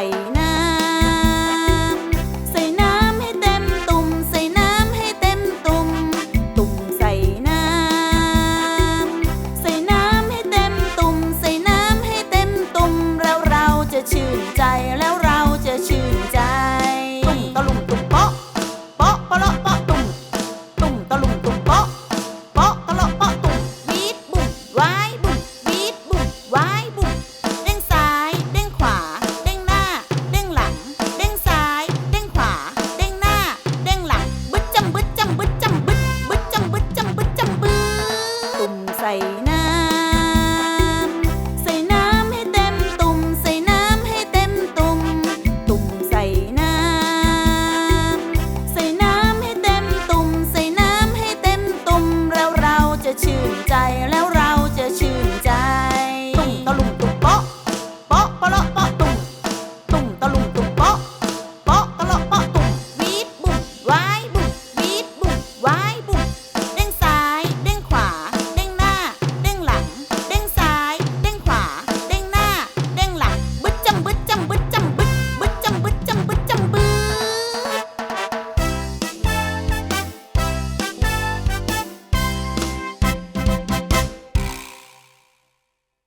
vaina. ใส่น้ำ ใส่น้ำให้เต็มตุ่ม ใส่น้ำให้เต็มตุ่ม ตุ่มใส่น้ำ ใส่น้ำให้เต็มตุ่ม ใส่น้ำให้เต็มตุ่มแล้วเราจะชื่นใจแล้ว